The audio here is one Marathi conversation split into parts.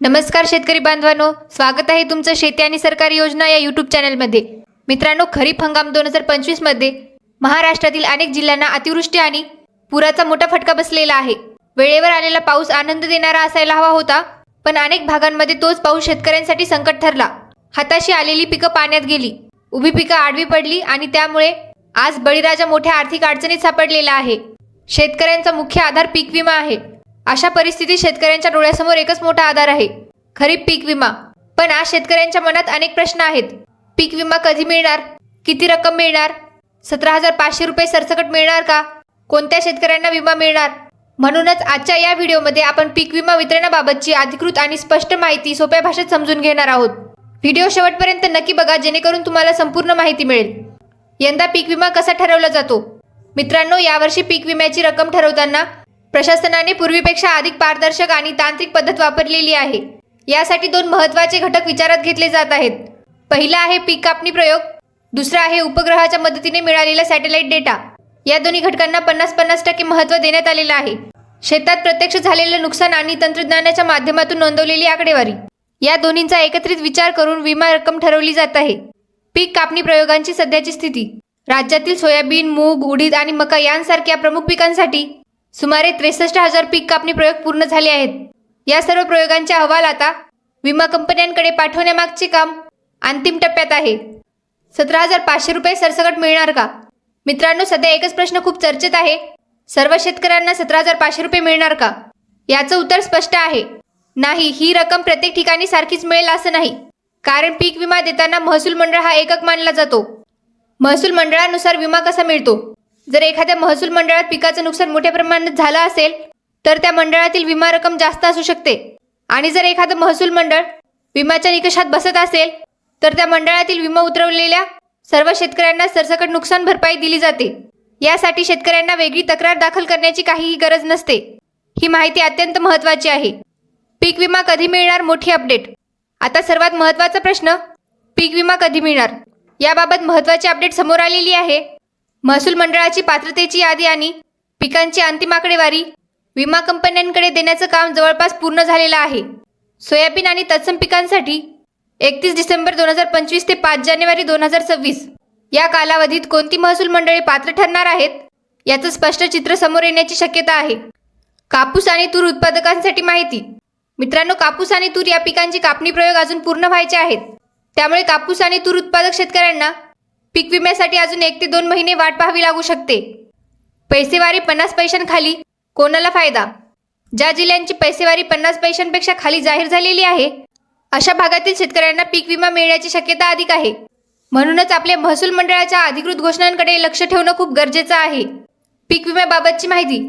नमस्कार शेतकरी बांधवांनो स्वागत आहे तुमचं शेती आणि सरकारी योजना या यूट्यूब चॅनलमध्ये मित्रांनो खरीप हंगाम दोन हजार पंचवीसमध्ये महाराष्ट्रातील अनेक जिल्ह्यांना अतिवृष्टी आणि पुराचा मोठा फटका बसलेला आहे. वेळेवर आलेला पाऊस आनंद देणारा असायला हवा होता पण अनेक भागांमध्ये तोच पाऊस शेतकऱ्यांसाठी संकट ठरला. हाताशी आलेली पिकं पाण्यात गेली. उभी पिकं आडवी पडली आणि त्यामुळे आज बळीराजा मोठ्या आर्थिक अडचणीत सापडलेला आहे. शेतकऱ्यांचा मुख्य आधार पीक विमा आहे. अशा परिस्थितीत शेतकऱ्यांच्या डोळ्यासमोर एकच मोठा आधार आहे खरीप पीक विमा. पण आज शेतकऱ्यांच्या मनात अनेक प्रश्न आहेत. पीक विमा कधी मिळणार? किती रक्कम मिळणार? सतरा हजार पाचशे रुपये सरसकट मिळणार का? कोणत्या शेतकऱ्यांना विमा मिळणार? म्हणूनच आजच्या या व्हिडिओमध्ये आपण पीक विमा वितरणाबाबतची अधिकृत आणि स्पष्ट माहिती सोप्या भाषेत समजून घेणार आहोत. व्हिडिओ शेवटपर्यंत नक्की बघा जेणेकरून तुम्हाला संपूर्ण माहिती मिळेल. यंदा पीक विमा कसा ठरवला जातो? मित्रांनो यावर्षी पीक विम्याची रक्कम ठरवताना प्रशासनाने पूर्वीपेक्षा अधिक पारदर्शक आणि तांत्रिक पद्धत वापरलेली आहे. यासाठी दोन महत्त्वाचे घटक विचारात घेतले जात आहेत. पहिला आहे पीक कापणी प्रयोग. दुसरा आहे उपग्रहाच्या मदतीने मिळालेला सॅटेलाइट डेटा. या दोन्ही घटकांना पन्नास पन्नास टक्के महत्त्व देण्यात आलेलं आहे. शेतात प्रत्यक्ष झालेलं नुकसान आणि तंत्रज्ञानाच्या माध्यमातून नोंदवलेली आकडेवारी. या दोन्हींचा एकत्रित विचार करून विमा रक्कम ठरवली जात आहे. पीक कापणी प्रयोगांची सध्याची स्थिती. राज्यातील सोयाबीन मूग उडीद आणि मका यांसारख्या प्रमुख पिकांसाठी सुमारे त्रेसष्ट हजार पीक कापणी प्रयोग पूर्ण झाले आहेत. या सर्व प्रयोगांचे अहवाल आता विमा कंपन्यांकडे पाठवण्यामागचे काम अंतिम टप्प्यात आहे. सतरा हजार पाचशे रुपये सरसकट मिळणार का? मित्रांनो सध्या एकच प्रश्न खूप चर्चेत आहे. सर्व शेतकऱ्यांना सतरा हजार पाचशे रुपये मिळणार का? याचं उत्तर स्पष्ट आहे. नाही ही रक्कम प्रत्येक ठिकाणी सारखीच मिळेल असं नाही. कारण पीक विमा देताना महसूल मंडळ हा एकक मानला जातो. महसूल मंडळानुसार विमा कसा मिळतो? जर एखाद्या महसूल मंडळात पिकाचं नुकसान मोठ्या प्रमाणात झालं असेल तर त्या मंडळातील विमा रक्कम जास्त असू शकते. आणि जर एखादं महसूल मंडळ विम्याच्या निकषात बसत असेल तर त्या मंडळातील विमा उतरवलेल्या सर्व शेतकऱ्यांना सरसकट नुकसान भरपाई दिली जाते. यासाठी शेतकऱ्यांना वेगळी तक्रार दाखल करण्याची काहीही गरज नसते. ही माहिती अत्यंत महत्त्वाची आहे. पीक विमा कधी मिळणार? मोठी अपडेट. आता सर्वात महत्त्वाचा प्रश्न पीक विमा कधी मिळणार? याबाबत महत्त्वाची अपडेट समोर आलेली आहे. महसूल मंडळाची पात्रतेची यादी आणि पिकांची अंतिम आकडेवारी विमा कंपन्यांकडे देण्याचं काम जवळपास पूर्ण झालेलं आहे. सोयाबीन आणि तत्सम पिकांसाठी एकतीस डिसेंबर दोन हजार पंचवीस ते पाच जानेवारी दोन हजार सव्वीस या कालावधीत कोणती महसूल मंडळे पात्र ठरणार आहेत याचं स्पष्ट चित्र समोर येण्याची शक्यता आहे. कापूस आणि तूर उत्पादकांसाठी माहिती. मित्रांनो कापूस आणि तूर या पिकांची कापणी प्रयोग अजून पूर्ण व्हायचे आहेत. त्यामुळे कापूस आणि तूर उत्पादक शेतकऱ्यांना पीक विम्यासाठी अजून एक ते दोन महिने वाट पाहावी लागू शकते. पैसेवारी पन्नास पैशांखाली कोणाला फायदा? ज्या जिल्ह्यांची पैसेवारी पन्नास पैशांपेक्षा खाली जाहीर झालेली आहे अशा भागातील शेतकऱ्यांना पीक विमा मिळण्याची शक्यता अधिक आहे. म्हणूनच आपल्या महसूल मंडळाच्या अधिकृत घोषणांकडे लक्ष ठेवणं खूप गरजेचं आहे. पीक विम्याबाबतची माहिती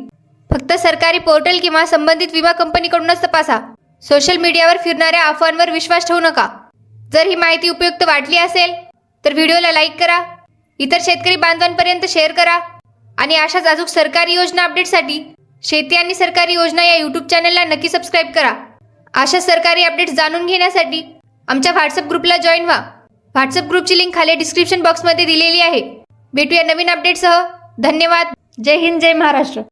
फक्त सरकारी पोर्टल किंवा संबंधित विमा कंपनीकडूनच तपासा. सोशल मीडियावर फिरणाऱ्या अफवांवर विश्वास ठेवू नका. जर ही माहिती उपयुक्त वाटली असेल तर व्हिडिओला लाईक करा इतर शेतकरी बांधवांपर्यंत शेअर करा आणि अशाच अजून सरकारी योजना अपडेटसाठी शेती आणि सरकारी योजना या यूट्यूब चॅनलला नक्की सबस्क्राईब करा. अशा सरकारी अपडेट्स जाणून घेण्यासाठी आमच्या व्हॉट्सअप ग्रुपला जॉईन व्हा. व्हॉट्सअप ग्रुपची लिंक खाली डिस्क्रिप्शन बॉक्समध्ये दिलेली आहे. भेटूया नवीन अपडेटसह धन्यवाद. जय हिंद जय महाराष्ट्र.